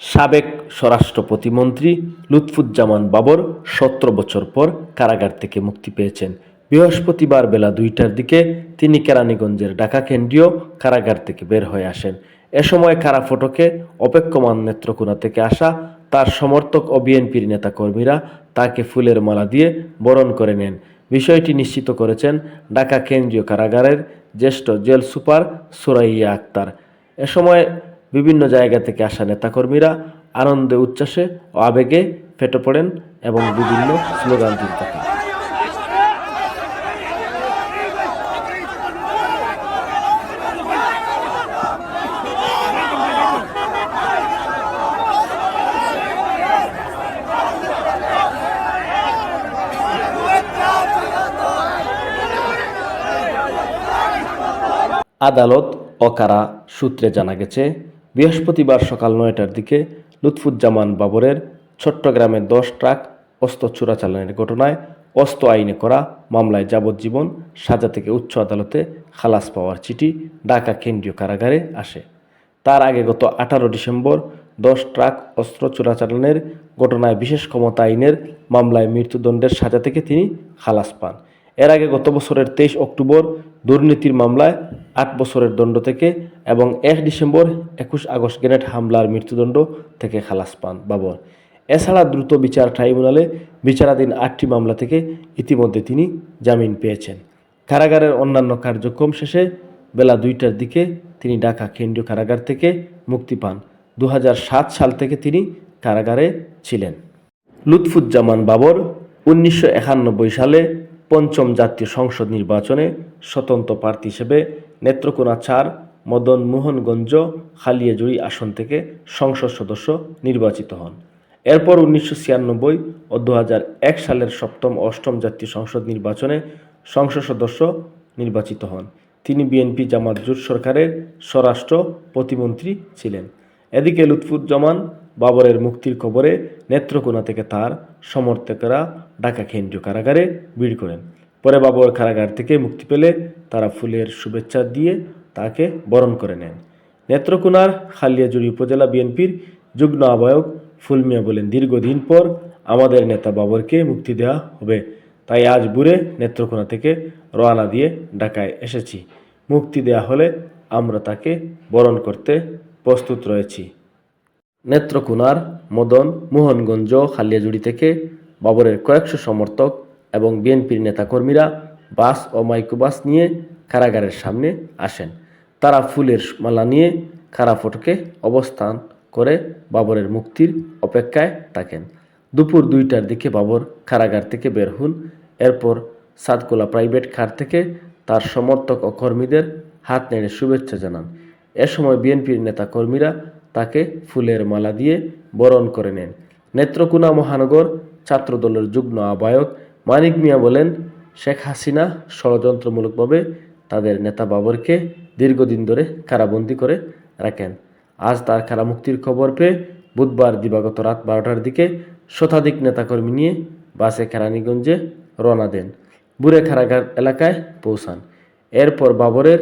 সাবেক স্বরাষ্ট্র প্রতিমন্ত্রী লুৎফুজ্জামান বাবর সতেরো বছর পর কারাগার থেকে মুক্তি পেয়েছেন। বৃহস্পতিবার বেলা দুইটার দিকে তিনি কেরানীগঞ্জের ঢাকা কেন্দ্রীয় কারাগার থেকে বের হয়ে আসেন। এ সময় কারা ফটকে অপেক্ষমান নেত্রকোনা থেকে আসা তার সমর্থক ও বিএনপির নেতাকর্মীরা তাকে ফুলের মালা দিয়ে বরণ করে নেন। বিষয়টি নিশ্চিত করেছেন ঢাকা কেন্দ্রীয় কারাগারের জ্যেষ্ঠ জেল সুপার সুরাইয়া আক্তার। এ সময় বিভিন্ন জায়গা থেকে আসা নেতাকর্মীরা আনন্দে, উচ্ছ্বাসে ও আবেগে ফেটে পড়েন এবং বিভিন্ন স্লোগান দিতে থাকেন। আদালত ও কারা সূত্রে জানা গেছে বৃহস্পতিবার সকাল নয়টার দিকে লুৎফুজ্জামান বাবরের চট্টগ্রামে দশ ট্রাক অস্ত্র চোরাচালানের ঘটনায় অস্ত্র আইনে করা মামলায় যাবজ্জীবন সাজা থেকে উচ্চ আদালতে খালাস পাওয়ার চিঠি ঢাকা কেন্দ্রীয় কারাগারে আসে। তার আগে গত আঠারো ডিসেম্বর দশ ট্রাক অস্ত্র চোরাচালানের ঘটনায় বিশেষ ক্ষমতা আইনের মামলায় মৃত্যুদণ্ডের সাজা থেকে তিনি খালাস পান। এর আগে গত বছরের তেইশ অক্টোবর দুর্নীতির মামলায় আট বছরের দণ্ড থেকে এবং এক ডিসেম্বর একুশ আগস্ট গ্রেনেড হামলার মৃত্যুদণ্ড থেকে খালাস পান বাবর। এছাড়া দ্রুত বিচার ট্রাইব্যুনালে বিচারাধীন আটটি মামলা থেকে ইতিমধ্যে তিনি জামিন পেয়েছেন। কারাগারের অন্যান্য কার্যক্রম শেষে বেলা দুইটার দিকে তিনি ঢাকা কেন্দ্রীয় কারাগার থেকে মুক্তি পান। দু হাজার সাত সাল থেকে তিনি কারাগারে ছিলেন। লুৎফুজ্জামান বাবর উনিশশো একানব্বই সালে পঞ্চম জাতীয় সংসদ নির্বাচনে স্বতন্ত্র প্রার্থী হিসেবে নেত্রকোনা চার মদন মোহনগঞ্জ খালিয়াজুড়ি আসন থেকে সংসদ সদস্য নির্বাচিত হন। এরপর উনিশশো ছিয়ানব্বই ও দু সালের সপ্তম অষ্টম জাতীয় সংসদ নির্বাচনে সংসদ সদস্য নির্বাচিত হন। তিনি বিএনপি জামাত জোট সরকারের স্বরাষ্ট্র প্রতিমন্ত্রী ছিলেন। এদিকে লুৎফুজ্জামান বাবরের মুক্তির খবরে নেত্রকোনা থেকে তার সমর্থকেরা ঢাকা কেন্দ্রীয় কারাগারে ভিড় করেন। পরে বাবর কারাগার থেকে মুক্তি পেলে তারা ফুলের শুভেচ্ছা দিয়ে তাকে বরণ করে নেন। নেত্রকোনার খালিয়াজুড়ি উপজেলা বিএনপির যুগ্ম আহ্বায়ক ফুলমিয়া বলেন, দীর্ঘদিন পর আমাদের নেতা বাবরকে মুক্তি দেওয়া হবে। তাই আজ বুড়ে নেত্রকোনা থেকে রওনা দিয়ে ঢাকায় এসেছি। মুক্তি দেয়া হলে আমরা তাকে বরণ করতে প্রস্তুত রয়েছি। নেত্রকোনার মদন মোহনগঞ্জ খালিয়াজুড়ি থেকে বাবরের কয়েকশো সমর্থক এবং বিএনপির নেতাকর্মীরা বাস ও মাইক্রোবাস নিয়ে কারাগারের সামনে আসেন। তারা ফুলের মালা নিয়ে কারা ফটকে অবস্থান করে বাবরের মুক্তির অপেক্ষায় থাকেন। দুপুর দুইটার দিকে বাবর কারাগার থেকে বের হন। এরপর সাতকোলা প্রাইভেট কার থেকে তার সমর্থক ও কর্মীদের হাত নেড়ে শুভেচ্ছা জানান। এ সময় বিএনপির নেতাকর্মীরা তাকে ফুলের মালা দিয়ে বরণ করে নেন। নেত্রকোনা মহানগর ছাত্রদলের যুগ্ম আহ্বায়ক মানিক মিয়া বলেন, শেখ হাসিনা ষড়যন্ত্রমূলকভাবে তাদের নেতা বাবরকে দীর্ঘদিন ধরে কারাবন্দি করে রাখেন। আজ তার কারামুক্তির খবর পেয়ে বুধবার দিবাগত রাত বারোটার দিকে শতাধিক নেতাকর্মী নিয়ে বাসে কেরানীগঞ্জে রওনা দেন। বুড়ে কারাগার এলাকায় পৌঁছান। এরপর বাবরের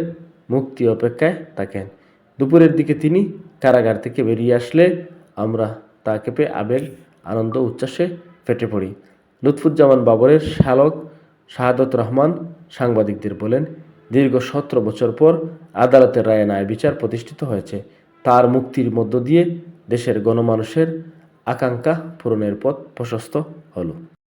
মুক্তি অপেক্ষায় থাকেন। দুপুরের দিকে তিনি কারাগার থেকে বেরিয়ে আসলে আমরা তাকে পেয়ে আবেগ, আনন্দ, উচ্ছ্বাসে ফেটে পড়ি। লুৎফুজ্জামান বাবরের শালক শাহাদত রহমান সাংবাদিকদের বলেন, দীর্ঘ সতেরো বছর পর আদালতের রায়ে ন্যায় বিচার প্রতিষ্ঠিত হয়েছে। তার মুক্তির মধ্য দিয়ে দেশের গণমানুষের আকাঙ্ক্ষা পূরণের পথ প্রশস্ত হলো।